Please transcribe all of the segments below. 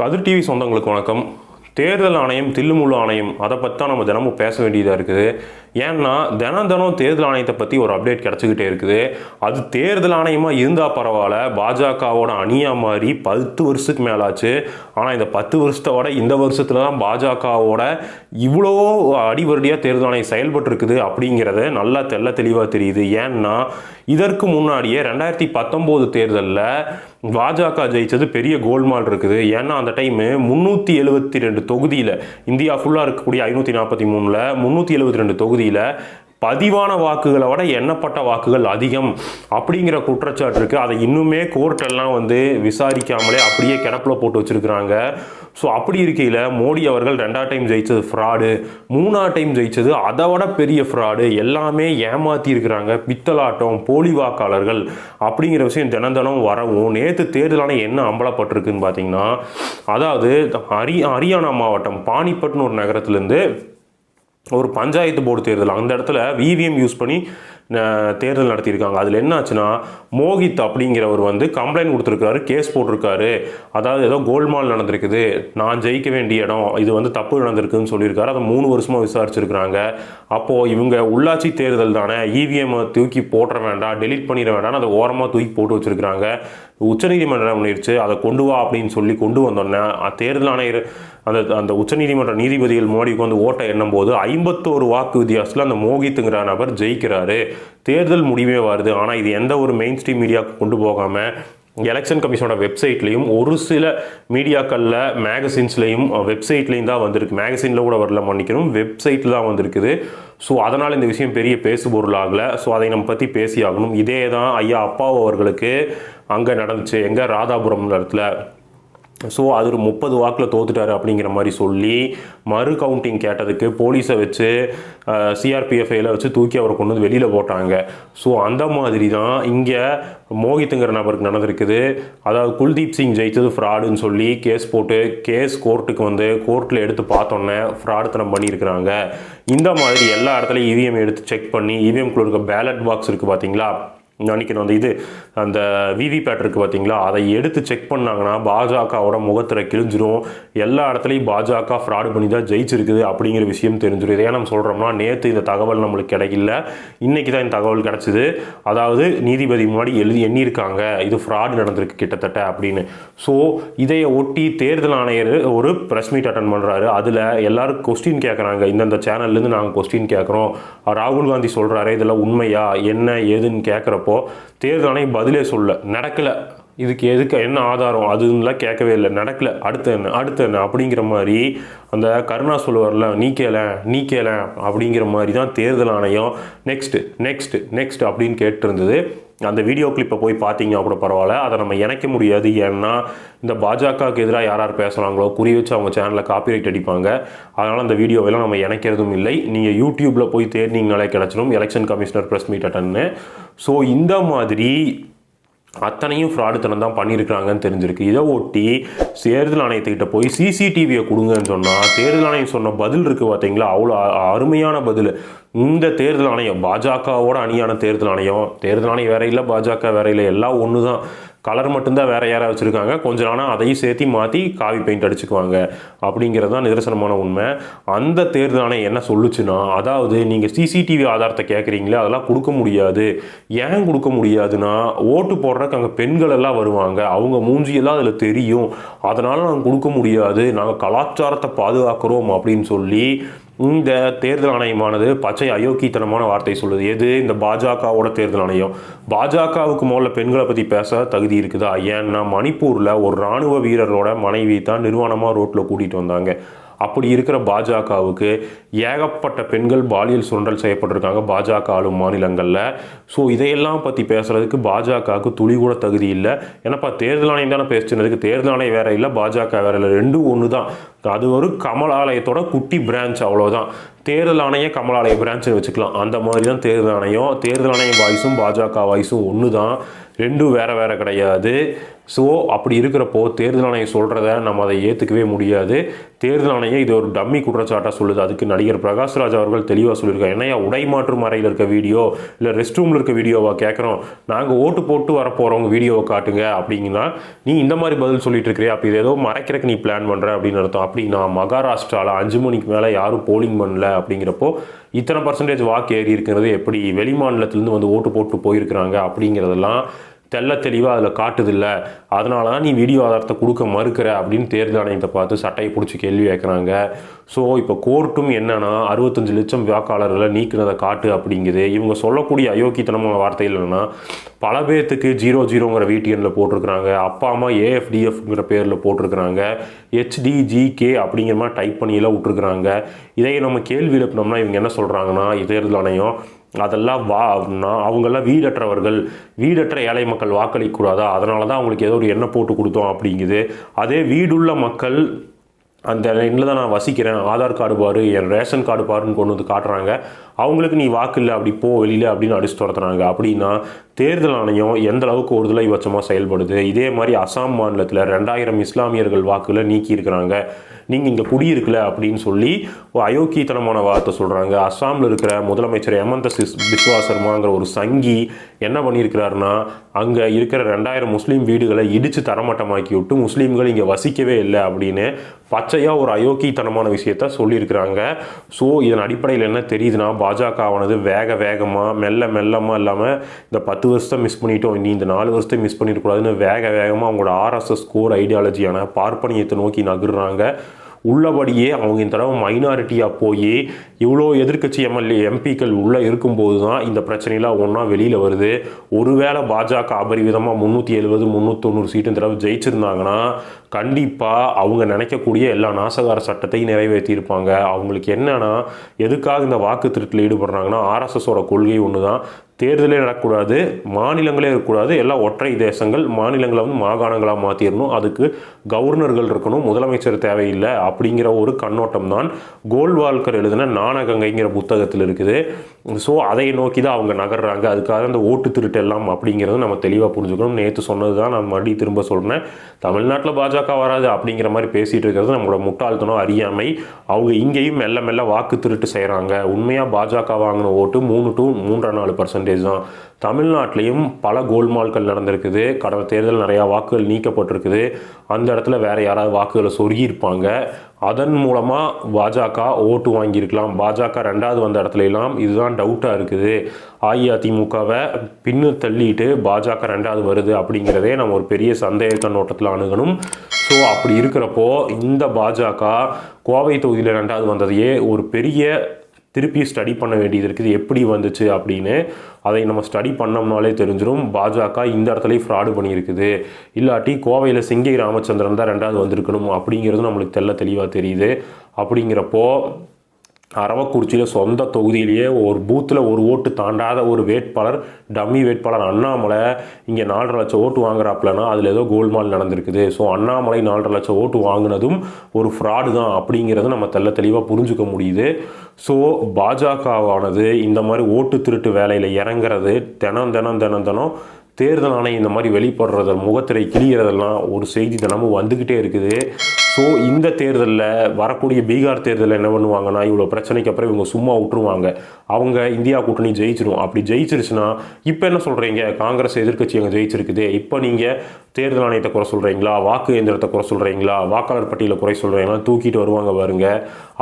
கதிர் TV சொந்தங்களுக்கு வணக்கம். தேர்தல் ஆணையம் தில்லுமுள்ளு ஆணையம் அதை பற்றி தான் நம்ம தினமும் பேச வேண்டியதாக இருக்குது. ஏன்னா தினம் தினம் தேர்தல் ஆணையத்தை பற்றி ஒரு அப்டேட் கிடச்சிக்கிட்டே இருக்குது. அது தேர்தல் ஆணையமாக இருந்தால் பரவாயில்ல. பாஜகவோட அணியாக மாதிரி பத்து வருஷத்துக்கு மேலாச்சு. ஆனால் இந்த பத்து வருஷத்தோட இந்த வருஷத்தில் தான் பாஜகவோட இவ்வளோ அடிவருடியாக தேர்தல் ஆணையம் செயல்பட்டுருக்குது அப்படிங்கிறது நல்லா தெள்ள தெளிவாக தெரியுது. ஏன்னா இதற்கு முன்னாடியே ரெண்டாயிரத்தி பத்தொம்போது தேர்தலில் பாஜக ஜெயிச்சது பெரிய கோல்மால் இருக்குது. ஏன்னா அந்த டைமு முந்நூற்றி எழுபத்தி ரெண்டு தொகுதியில் இந்தியா ஃபுல்லாக இருக்கக்கூடிய ஐநூற்றி நாற்பத்தி மூணில் முந்நூற்றி எழுபத்தி ரெண்டு தொகுதியில் பதிவான வாக்குகளை விட எண்ணப்பட்ட வாக்குகள் அதிகம் அப்படிங்கிற குற்றச்சாட்டு இருக்குது அதை இன்னுமே கோர்ட்டெல்லாம் வந்து விசாரிக்காமலே அப்படியே கிடப்பில் போட்டு வச்சுருக்குறாங்க. ஸோ அப்படி இருக்கையில் மோடி அவர்கள் ரெண்டாவது டைம் ஜெயித்தது ஃப்ராடு மூணாவது டைம் ஜெயிச்சது அதை விட பெரிய ஃப்ராடு எல்லாமே ஏமாத்தி இருக்கிறாங்க. பித்தலாட்டம் போலி வாக்காளர்கள் அப்படிங்கிற விஷயம் தினம் தினம் வரவும். நேற்று தேர்தலான என்ன அம்பலப்பட்டிருக்குன்னு பார்த்தீங்கன்னா அதாவது ஹரி ஹரியானா மாவட்டம் பானிபட்னு ஒரு நகரத்துலேருந்து ஒரு பஞ்சாயத்து போர்டு தேர்தல். அந்த இடத்துல விவிஎம் யூஸ் பண்ணி தேர்தல் நடத்தியிருக்காங்க. அதில் என்ன ஆச்சுன்னா மோகித் அப்படிங்கிறவர் வந்து கம்ப்ளைண்ட் கொடுத்துருக்காரு கேஸ் போட்டிருக்காரு. அதாவது ஏதோ கோல்மால் நடந்திருக்குது. நான் ஜெயிக்க வேண்டிய இடம் இது வந்து தப்பு நடந்திருக்குன்னு சொல்லியிருக்காரு. அதை மூணு வருஷமாக விசாரிச்சிருக்கிறாங்க. அப்போது இவங்க உள்ளாட்சி தேர்தல் தானே இவிஎம்மை தூக்கி போட்டுற வேண்டாம் டெலீட் பண்ணிட வேண்டாம்னு அதை ஓரமாக தூக்கி போட்டு வச்சுருக்கிறாங்க. உச்சநீதிமன்றம் பண்ணிடுச்சு அதை கொண்டு வா அப்படின்னு சொல்லி கொண்டு வந்தோன்னே தேர்தல் ஆணையர் அந்த அந்த உச்சநீதிமன்ற நீதிபதிகள் மோடி வந்து ஓட்டை எண்ணும் போது ஐம்பத்தோரு வாக்கு வித்தியாசத்தில் அந்த மோகித்துங்கிற நபர் ஜெயிக்கிறாரு. தேர்தல் முடிவே வருது. ஆனால் இது எந்த ஒரு மெயின் ஸ்ட்ரீம் மீடியாவுக்கு கொண்டு போகாமல் எலெக்ஷன் கமிஷனோட வெப்சைட்லேயும் ஒரு சில மீடியாக்களில் மேகசின்ஸ்லேயும் வெப்சைட்லேயும் தான் வந்திருக்கு. மேகசினில் கூட வரல மன்னிக்கணும். வெப்சைட்டில் தான் வந்திருக்குது. ஸோ அதனால் இந்த விஷயம் பெரிய பேசு பொருளாகலை ஸோ அதை நம்ம பற்றி பேசி ஆகணும் இதே தான் ஐயா அப்பாவு அவர்களுக்கு அங்கே நடந்துச்சு. எங்கே ராதாபுரம் இடத்துல ஸோ அது ஒரு முப்பது வாக்கில் தோத்துட்டாரு அப்படிங்கிற மாதிரி சொல்லி மறு கவுண்டிங் கேட்டதுக்கு போலீஸை வச்சு சிஆர்பிஎஃப்ஐயில் வச்சு தூக்கி அவரை கொண்டு வந்து வெளியில் போட்டாங்க. ஸோ அந்த மாதிரி தான் இங்கே மோகித்துங்கிற நபருக்கு நடந்திருக்குது. அதாவது குல்தீப் சிங் ஜெயித்தது ஃப்ராடுன்னு சொல்லி கேஸ் போட்டு கேஸ் கோர்ட்டுக்கு வந்து கோர்ட்டில் எடுத்து பார்த்தோன்னே ஃப்ராடுத்தனம் பண்ணியிருக்கிறாங்க. இந்த மாதிரி எல்லா இடத்துலையும் இவிஎம் எடுத்து செக் பண்ணி இவிஎம்குள்ள இருக்க பேலட் பாக்ஸ் இருக்குது பார்த்தீங்களா நினைக்கிறேன் அந்த இது அந்த விவிபேட் இருக்குது பார்த்தீங்களா அதை எடுத்து செக் பண்ணாங்கன்னா பாஜகவோட முகத்தில் கிழிஞ்சிரும். எல்லா இடத்துலையும் பாஜக ஃப்ராடு பண்ணி தான் ஜெயிச்சிருக்குது அப்படிங்கிற விஷயம் தெரிஞ்சிடும் இதையே நம்ம சொல்கிறோம்னா நேற்று இந்த தகவல் நம்மளுக்கு கிடைக்கல. இன்றைக்கி தான் இந்த தகவல் கிடச்சிது. அதாவது நீதிபதி முன்னாடி எழுதி எண்ணியிருக்காங்க. இது ஃப்ராடு நடந்திருக்கு கிட்டத்தட்ட அப்படின்னு. ஸோ இதைய ஒட்டி தேர்தல் ஆணையர் ஒரு ப்ரெஸ் மீட் அட்டன் பண்ணுறாரு அதில் எல்லோரும் கொஸ்டின் கேட்குறாங்க இந்தந்த சேனல்லேருந்து நாங்கள் கொஸ்டின் கேட்குறோம் ராகுல் காந்தி சொல்கிறாரு இதெல்லாம் உண்மையா? என்ன ஏதுன்னு கேட்குறப்ப தேர்தல் ஆணையம் பதிலே சொல்ல நடக்கலை. இதுக்கு எதுக்கு என்ன ஆதாரம்? அதுன்னுலாம் கேட்கவே இல்லை. நடக்கல. அடுத்து என்ன? அடுத்து என்ன? அப்படிங்கிற மாதிரி அந்த கருணா சொல்லுவார்ல நீ கேள நீ கேள அப்படிங்கிற மாதிரி தான் தேர்தல் ஆணையம் நெக்ஸ்ட்டு நெக்ஸ்ட்டு நெக்ஸ்ட் அப்படின்னு கேட்டிருந்தது. அந்த வீடியோ கிளிப்பை போய் பார்த்தீங்க கூட பரவாயில்ல. அதை நம்ம இணைக்க முடியாது. ஏன்னா இந்த பாஜகவுக்கு எதிராக யார் யார் பேசுகிறாங்களோ குறி வச்சு அவங்க சேனலில் காப்பிரைட் அடிப்பாங்க. அதனால் அந்த வீடியோவெல்லாம் நம்ம இணைக்கிறதும் இல்லை. நீங்கள் யூடியூப்பில் போய் தேடினீங்கனாலே கிடச்சிடும். எலெக்ஷன் கமிஷனர் ப்ரெஸ் மீட் அட்டன்னு ஸோ இந்த மாதிரி அத்தனையும் ஃப்ராடுத்தனம் தான் பண்ணியிருக்கிறாங்கன்னு தெரிஞ்சிருக்கு. இதை ஒட்டி தேர்தல் ஆணையத்துக்கிட்ட போய் சிசிடிவியை கொடுங்கன்னு சொன்னால் தேர்தல் ஆணையம் சொன்ன பதில் இருக்குது பார்த்தீங்களா அவ்வளோ அருமையான பதில். இந்த தேர்தல் ஆணையம் பாஜகவோட அணியான தேர்தல் ஆணையம் தேர்தல் ஆணையம் வேற இல்லை பாஜக வேற இல்லை எல்லாம் ஒன்று தான் கலர் மட்டும்தான் வேறு யாராவது வச்சுருக்காங்க. கொஞ்ச நாளாக அதையும் சேர்த்து மாற்றி காவி பெயிண்ட் அடிச்சுக்குவாங்க. அப்படிங்கிறது தான் நிதர்சனமான உண்மை. அந்த தேர்தல் ஆணையம் என்ன சொல்லுச்சுன்னா அதாவது நீங்கள் சிசிடிவி ஆதாரத்தை கேட்குறீங்களே அதெல்லாம் கொடுக்க முடியாது. ஏன் கொடுக்க முடியாதுன்னா ஓட்டு போடுறதுக்கு அங்கே பெண்கள் எல்லாம் வருவாங்க. அவங்க மூஞ்சியெல்லாம் அதில் தெரியும். அதனால் நாங்கள் கொடுக்க முடியாது. நாங்கள் கலாச்சாரத்தை பாதுகாக்கிறோம் அப்படின்னு சொல்லி இந்த தேர்தல் ஆணையமானது பச்சை அயோக்கியத்தனமான வார்த்தை சொல்லுது. எது? இந்த பாஜகவோட தேர்தல் ஆணையம். பாஜகவுக்கு முதல்ல பெண்களை பற்றி பேச தகுதி இருக்குதா? ஏன்னா மணிப்பூரில் ஒரு ராணுவ வீரரோட மனைவி தான் நிர்வாணமாக ரோட்டில் கூட்டிகிட்டு வந்தாங்க. அப்படி இருக்கிற பாஜகவுக்கு ஏகப்பட்ட பெண்கள் பாலியல் சுரண்டல் செய்யப்பட்டிருக்காங்க பாஜக ஆளும் மாநிலங்களில். ஸோ இதையெல்லாம் பற்றி பேசுகிறதுக்கு பாஜகவுக்கு துளி கூட தகுதி இல்லை. ஏன்னாப்பா தேர்தல் ஆணையம் தானே பேசுனதுக்கு? தேர்தல் ஆணையம் வேற இல்லை பாஜக வேற இல்லை. ரெண்டும் ஒன்று தான் அது ஒரு கமலாலயத்தோட குட்டி பிரான்ச் அவ்வளோதான் தேர்தல் ஆணையம் கமலாலய பிரான்ச்னு வச்சுக்கலாம். அந்த மாதிரி தான் தேர்தல் ஆணையம். தேர்தல் ஆணையம் வாய்ஸும் பாஜக வாய்ஸும் ஒன்று தான் ரெண்டும் வேறு வேறு கிடையாது. ஸோ அப்படி இருக்கிறப்போ தேர்தல் ஆணையம் சொல்கிறத நம்ம அதை ஏற்றுக்கவே முடியாது. தேர்தல் ஆணையம் இது ஒரு டம்மி குற்றச்சாட்டாக சொல்லுது. அதுக்கு நடிகர் பிரகாஷ்ராஜ் அவர்கள் தெளிவாக சொல்லியிருக்காரு. என்னையா உடை மாற்றும் அறையில் இருக்க வீடியோ இல்லை ரெஸ்ட் ரூமில் இருக்க வீடியோவா கேட்குறோம் நாங்கள் ஓட்டு போட்டு வர போகிறவங்க வீடியோவை காட்டுங்க அப்படிங்கன்னா நீ இந்த மாதிரி பதில் சொல்லிட்டு இருக்கிறே அப்போ இது ஏதோ மறைக்கிறக்கு நீ பிளான் பண்ணுற அப்படின்னு அர்த்தம். அப்படின்னா மகாராஷ்டிராவில் அஞ்சு மணிக்கு மேலே யாரும் போலிங் பண்ணல அப்படிங்கிறப்போ இத்தனை பர்சன்டேஜ் வாக்கு ஏறி இருக்கிறது எப்படி? வெளிமாநிலத்திலேருந்து வந்து ஓட்டு போட்டு போயிருக்கிறாங்க அப்படிங்கிறதெல்லாம் தெள்ள தெளிவாக அதில் காட்டுதில்ல. அதனால தான் நீ வீடியோ ஆதாரத்தை கொடுக்க மறுக்கிற அப்படின்னு தேர்தல் ஆணையத்தை பார்த்து சட்டையை பிடிச்சி கேள்வி கேட்குறாங்க ஸோ இப்போ கோர்ட்டும் என்னன்னா அறுபத்தஞ்சு லட்சம் வாக்காளர்களை நீக்கினதை காட்டு அப்படிங்குது. இவங்க சொல்லக்கூடிய அயோக்கியத்தனமான வார்த்தை இல்லைன்னா பல பேர்த்துக்கு ஜீரோ ஜீரோங்கிற வீட்டியனில் போட்டிருக்கிறாங்க. அப்பா அம்மா ஏஎஃப்டிஎஃப்ங்கிற பேரில் போட்டிருக்கிறாங்க. ஹெச்டிஜிகே அப்படிங்கிற மாதிரி டைப் பண்ணியெல்லாம் விட்டுருக்குறாங்க. இதை நம்ம கேள்வி எழுப்பினோம்னா இவங்க என்ன சொல்கிறாங்கன்னா தேர்தல் ஆணையம் அதெல்லாம் வா அவங்கெல்லாம் வீடற்றவர்கள். வீடற்ற ஏழை மக்கள் வாக்களிக்கக்கூடாதா? அதனால தான் அவங்களுக்கு ஏதோ ஒரு எண்ணெய் போட்டு கொடுத்தோம் அப்படிங்குது. அதே வீடுள்ள மக்கள் அந்த எண்ணில் தான் நான் வசிக்கிறேன். ஆதார் கார்டு பாரு என் ரேஷன் கார்டு பாருன்னு கொண்டு வந்து காட்டுறாங்க. அவங்களுக்கு நீ வாக்கு இல்லை அப்படி போ வெளியில் அப்படின்னு அடிச்சு துரத்துறாங்க. அப்படின்னா தேர்தல் ஆணையம் எந்த அளவுக்கு ஒருதலை பட்சமாக செயல்படுது? இதே மாதிரி அசாம் மாநிலத்தில் ரெண்டாயிரம் இஸ்லாமியர்கள் வாக்குகளை நீக்கி இருக்கிறாங்க நீங்கள் இங்கே குடியிருக்கல அப்படின்னு சொல்லி அயோக்கியத்தனமான வார்த்தை சொல்கிறாங்க அஸ்ஸாமில் இருக்கிற முதலமைச்சர் ஹெமந்த சிஸ் பிஸ்வா சர்மாங்கிற ஒரு சங்கி என்ன பண்ணியிருக்கிறாருன்னா அங்கே இருக்கிற ரெண்டாயிரம் முஸ்லீம் வீடுகளை இடித்து தரமட்டமாக்கி விட்டு முஸ்லீம்கள் இங்கே வசிக்கவே இல்லை அப்படின்னு பச்சையாக ஒரு அயோக்கியத்தனமான விஷயத்த சொல்லியிருக்கிறாங்க. ஸோ இதன் அடிப்படையில் என்ன தெரியுதுன்னா பாஜகவானது வேக வேகமாக மெல்ல மெல்லமாக இல்லாமல் இந்த பத்து வருஷத்தை மிஸ் பண்ணிட்டோம். இனி இந்த நாலு வருஷத்தை மிஸ் பண்ணிடக்கூடாதுன்னு வேக வேகமாக அவங்களோட ஆர்எஸ்எஸ் கோர் ஐடியாலஜியான பார்ப்பனியத்தை நோக்கி நகர்றாங்க. உள்ளபடியே அவங்க இந்த தடவை மைனாரிட்டியாக போய் இவ்வளோ எதிர்க்கட்சி எம்எல்ஏ எம்பிக்கள் உள்ளே இருக்கும்போது தான் இந்த பிரச்சனையெல்லாம் ஒன்றா வெளியில் வருது. ஒருவேளை பாஜக அபரிவிதமாக முந்நூற்றி எழுபது முந்நூற்றொண்ணூறு சீட்டு இந்த தடவை ஜெயிச்சிருந்தாங்கன்னா கண்டிப்பாக அவங்க நினைக்கக்கூடிய எல்லா நாசகார சட்டத்தையும் நிறைவேற்றியிருப்பாங்க. அவங்களுக்கு என்னன்னா எதுக்காக இந்த வாக்கு திருட்டில் ஈடுபடுறாங்கன்னா ஆர்எஸ்எஸோட கொள்கை ஒன்று தான் தேர்தலே நடக்கக்கூடாது மாநிலங்களே இருக்கக்கூடாது எல்லாம் ஒற்றை தேசங்கள் மாநிலங்களை வந்து மாகாணங்களாக மாற்றிடணும் அதுக்கு கவர்னர்கள் இருக்கணும் முதலமைச்சர் தேவையில்லை அப்படிங்கிற ஒரு கண்ணோட்டம் தான் கோல்வால்கர் எழுதின நாணகங்கைங்கிற புத்தகத்தில் இருக்குது. ஸோ அதை நோக்கி தான் அவங்க நகர்றாங்க. அதுக்காக அந்த ஓட்டு திருட்டு எல்லாம் அப்படிங்கிறது நம்ம தெளிவாக புரிஞ்சுக்கணும். நேற்று சொன்னது தான் நான் மறுபடியும் திரும்ப சொல்கிறேன் தமிழ்நாட்டில் பாஜக வராது அப்படிங்கிற மாதிரி பேசிகிட்டு இருக்கிறது நம்மளோட முட்டாள்தனம் அறியாமை. அவங்க இங்கேயும் மெல்ல மெல்ல வாக்கு திருட்டு செய்கிறாங்க உண்மையாக பாஜக வாங்கின ஓட்டு மூணு டு மூன்றரை நாலு பர்சன்டேஜ் தான் தமிழ்நாட்டிலையும் பல கோல்மால்கள் நடந்திருக்குது. கடந்த தேர்தல் நிறையா வாக்குகள் நீக்கப்பட்டிருக்குது. அந்த இடத்துல வேற யாராவது வாக்குகளை சொருகியிருப்பாங்க. அதன் மூலமாக பாஜக ஓட்டு வாங்கியிருக்கலாம். பாஜக ரெண்டாவது வந்த இடத்துல எல்லாம் இதுதான் டவுட்டாக இருக்குது. அஇஅதிமுகவை பின்னு தள்ளிட்டு பாஜக ரெண்டாவது வருது அப்படிங்கிறதே நம்ம ஒரு பெரிய சந்தேக கண்ணோட்டத்தில் அணுகணும். ஸோ அப்படி இருக்கிறப்போ இந்த பாஜக கோவை தொகுதியில் ரெண்டாவது வந்ததையே ஒரு பெரிய திருப்பி ஸ்டடி பண்ண வேண்டியது இருக்குது. எப்படி வந்துச்சு அப்படின்னு அதை நம்ம ஸ்டடி பண்ணோம்னாலே தெரிஞ்சிடும் பாஜக இந்த இடத்துலையும் ஃப்ராடு பண்ணியிருக்குது. இல்லாட்டி கோவையில் சிங்கை ராமச்சந்திரன் தான் ரெண்டாவது வந்திருக்கணும் அப்படிங்கிறது நம்மளுக்கு தெல்ல தெளிவாக தெரியுது. அப்படிங்கிறப்போ அரவக்குறிச்சியில் சொந்த தொகுதியிலேயே ஒரு பூத்தில் ஒரு ஓட்டு தாண்டாத ஒரு வேட்பாளர் டம்மி வேட்பாளர் அண்ணாமலை இங்கே நாலரை லட்சம் ஓட்டு வாங்குறாப்புலனா அதில் ஏதோ கோல்மால் நடந்திருக்குது. ஸோ அண்ணாமலை நாலரை லட்சம் ஓட்டு வாங்கினதும் ஒரு ஃப்ராடு தான் அப்படிங்கிறத நம்ம தெள்ள தெளிவாக புரிஞ்சுக்க முடியுது. ஸோ பாஜகவானது இந்த மாதிரி ஓட்டு திருட்டு வேலையில் இறங்குறது தினம் தினம் தினம் தினம் தேர்தல் ஆணையம் இந்த மாதிரி வெளிப்படுறத முகத்திரை கிழிகிறதெல்லாம் ஒரு செய்தி தினமும் வந்துக்கிட்டே இருக்குது. ஸோ இந்த தேர்தலில் வரக்கூடிய பீகார் தேர்தலில் என்ன பண்ணுவாங்கன்னா இவ்வளோ பிரச்சனைக்கு அப்புறம் இவங்க சும்மா விட்டுருவாங்க. அவங்க இந்தியா கூட்டணி ஜெயிச்சிடும் அப்படி ஜெயிச்சிருச்சுன்னா இப்போ என்ன சொல்கிறீங்க காங்கிரஸ் எதிர்க்கட்சி அங்கே ஜெயிச்சிருக்குது. இப்போ நீங்கள் தேர்தல் ஆணையத்தை குறை சொல்கிறீங்களா வாக்கு இயந்திரத்தை குறை சொல்கிறீங்களா வாக்காளர் பட்டியலை குறை சொல்கிறீங்களா தூக்கிட்டு வருவாங்க பாருங்க.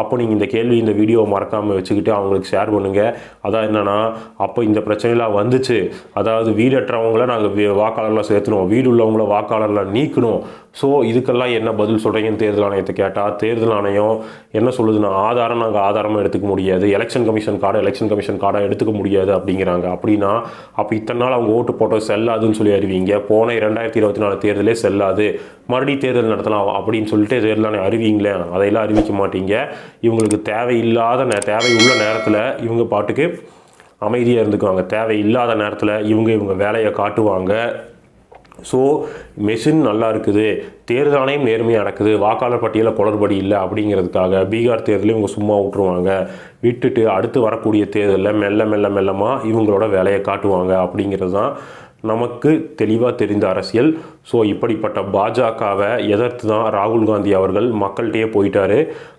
அப்போ நீங்கள் இந்த கேள்வி இந்த வீடியோவை மறக்காமல் வச்சுக்கிட்டு அவங்களுக்கு ஷேர் பண்ணுங்கள் அதான் என்னென்னா அப்போ இந்த பிரச்சனைலாம் வந்துச்சு. அதாவது வீடற்றவங்கள நாங்கள் வாக்காளர்லாம் சேர்த்துனோம். வீடு உள்ளவங்கள வாக்காளர்லாம் நீக்கணும். ஸோ இதுக்கெல்லாம் என்ன பதில் சொல்கிறீங்கன்னு தேர்தல் ஆணையத்தை கேட்டால் தேர்தல் ஆணையம் என்ன சொல்லுதுன்னா ஆதாரம் நாங்கள் ஆதாரமாக எடுத்துக்க முடியாது. Election commission card election commission கார்டை எடுத்துக்க முடியாது அப்படிங்கிறாங்க. அப்படின்னா அப்போ இத்தனை நாள் அவங்க ஓட்டு போட்டோ செல்லாதுன்னு சொல்லி அறிவிங்க. போன இரண்டாயிரத்தி இருபத்தி நாலு தேர்தலே செல்லாது. மறுபடியும் தேர்தல் நடத்தலாம் அப்படின்னு சொல்லிட்டு தேர்தல் ஆணையம் அறிவிங்களே அதையெல்லாம் அறிவிக்க மாட்டீங்க. இவங்களுக்கு தேவையில்லாத நே தேவையுள்ள நேரத்தில் இவங்க பாட்டுக்கு அமைதியாக இருந்துக்குவாங்க. தேவையில்லாத நேரத்தில் இவங்க இவங்க வேலையை காட்டுவாங்க. ஸோ மெஷின் நல்லா இருக்குது தேர்தல் ஆணையம் நேர்மையாக நடக்குது. வாக்காளர் பட்டியலில் குளறுபடி இல்லை அப்படிங்கிறதுக்காக பீகார் தேர்தலையும் இவங்க சும்மா விட்டுருவாங்க. விட்டுட்டு அடுத்து வரக்கூடிய தேர்தலில் மெல்ல மெல்ல மெல்லமாக இவங்களோட வேலையை காட்டுவாங்க அப்படிங்கிறது தான் நமக்கு தெளிவாக தெரிந்த அரசியல். ஸோ இப்படிப்பட்ட பாஜகவை எதிர்த்து தான் ராகுல் காந்தி அவர்கள் மக்கள்கிட்டயே போயிட்டாரு.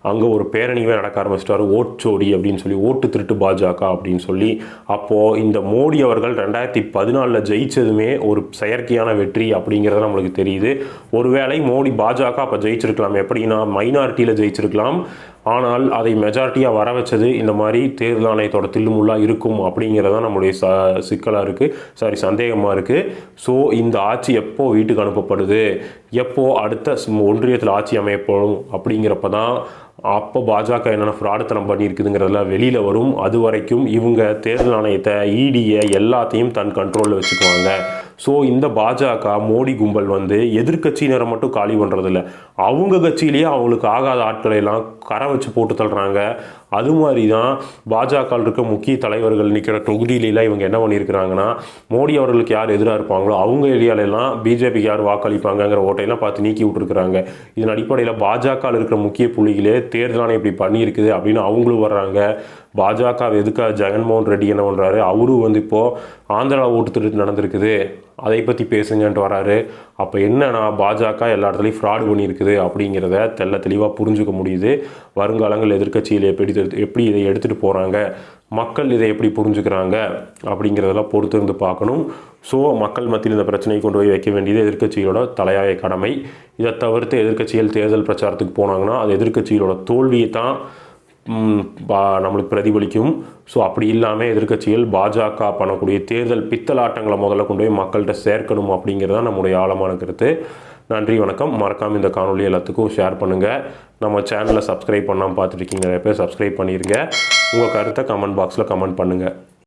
அங்கே ஒரு பேரணிவே நடக்க ஆரம்பிச்சிட்டாரு. ஓட்சோடி அப்படின்னு சொல்லி ஓட்டு திருட்டு பாஜக அப்படின்னு சொல்லி. அப்போது இந்த மோடி அவர்கள் ரெண்டாயிரத்தி பதினாலில் ஜெயிச்சதுமே ஒரு செயற்கையான வெற்றி அப்படிங்கிறது நம்மளுக்கு தெரியுது. ஒருவேளை மோடி பாஜக அப்போ ஜெயிச்சிருக்கலாம். எப்படின்னா மைனாரிட்டியில் ஜெயிச்சிருக்கலாம். ஆனால் அதை மெஜாரிட்டியாக வர வச்சது இந்த மாதிரி தேர்தல் ஆணையத்தோட தில்லுமுள்ளாக இருக்கும் அப்படிங்கிறதான் நம்மளுடைய ச சிக்கலாக இருக்குது சாரி சந்தேகமாக இருக்குது ஸோ இந்த ஆட்சி எப்போ வீட்டுக்கு அனுப்பப்படுது. எப்போ அடுத்த ஒன்றியத்தில் ஆட்சி அமையப்படும் அப்படிங்கிறப்ப தான் அப்போ பாஜக என்னென்ன ஃப்ராடுத்தனம் பண்ணியிருக்குதுங்கிறதெல்லாம் வெளியில் வரும். அது வரைக்கும் இவங்க தேர்தல் ஆணையத்தை இடியை எல்லாத்தையும் தன் கண்ட்ரோலில் வச்சுக்குவாங்க. ஸோ இந்த பாஜக மோடி கும்பல் வந்து எதிர்கட்சியினரை மட்டும் காலி பண்ணுறதில்ல அவங்க கட்சியிலேயே அவங்களுக்கு ஆகாத ஆட்களை எல்லாம் கரை வச்சு போட்டு தள்ளுறாங்க. அது மாதிரி தான் பாஜக இருக்க முக்கிய தலைவர்கள் நிற்கிற தொகுதியிலாம் இவங்க என்ன பண்ணியிருக்கிறாங்கன்னா மோடி அவர்களுக்கு யார் எதிராக இருப்பாங்களோ அவங்க ஏரியாலெல்லாம் பிஜேபிக்கு யார் வாக்களிப்பாங்கங்கிற ஓட்டையெல்லாம் பார்த்து நீக்கி விட்டுருக்குறாங்க. இதன் அடிப்படையில் பாஜக இருக்கிற முக்கிய புள்ளிகளே தேர்தல் ஆணையம் இப்படி பண்ணியிருக்குது அப்படின்னு அவங்களும் வர்றாங்க. பாஜக எதுக்காக ஜெகன்மோகன் ரெட்டி என்ன பண்ணுறாரு அவரும் வந்து இப்போது ஆந்திரா ஓட்டு திருட்டு நடந்திருக்குது. அதை பற்றி பேசுங்கன்ட்டு வராரு. அப்போ என்னன்னா பாஜக எல்லா இடத்துலையும் ஃப்ராடு பண்ணியிருக்குது அப்படிங்கிறத தெள்ள தெளிவாக புரிஞ்சுக்க முடியுது. வருங்காலங்கள் எதிர்க்கட்சியில் எப்படி எப்படி இதை எடுத்துகிட்டு போகிறாங்க மக்கள் இதை எப்படி புரிஞ்சுக்கிறாங்க? அப்படிங்கிறதெல்லாம் பொறுத்து இருந்து பார்க்கணும். ஸோ மக்கள் மத்தியில் இந்த பிரச்சனையை கொண்டு போய் வைக்க வேண்டியது எதிர்க்கட்சிகளோட தலையாய கடமை. இதை தவிர்த்து எதிர்க்கட்சிகள் தேர்தல் பிரச்சாரத்துக்கு போனாங்கன்னா அது எதிர்க்கட்சிகளோட தோல்வியை தான் நம்மளுக்கு பிரதிபலிக்கும். ஸோ அப்படி இல்லாமல் எதிர்க்கட்சிகள் பாஜக பண்ணக்கூடிய தேர்தல் பித்தலாட்டங்களை முதல்ல கொண்டு போய் மக்கள்கிட்ட சேர்க்கணும் அப்படிங்கிறது தான் நம்முடைய ஆழமான கருத்து. நன்றி வணக்கம். மறக்காமல் இந்த காணொலி எல்லாத்துக்கும் ஷேர் பண்ணுங்கள் நம்ம சேனலை சப்ஸ்கிரைப் பண்ணாமல் பார்த்துருக்கீங்க நிறைய பேர் சப்ஸ்கிரைப் பண்ணிடுங்க உங்கள் கருத்தை கமெண்ட் பாக்ஸில் கமெண்ட் பண்ணுங்கள்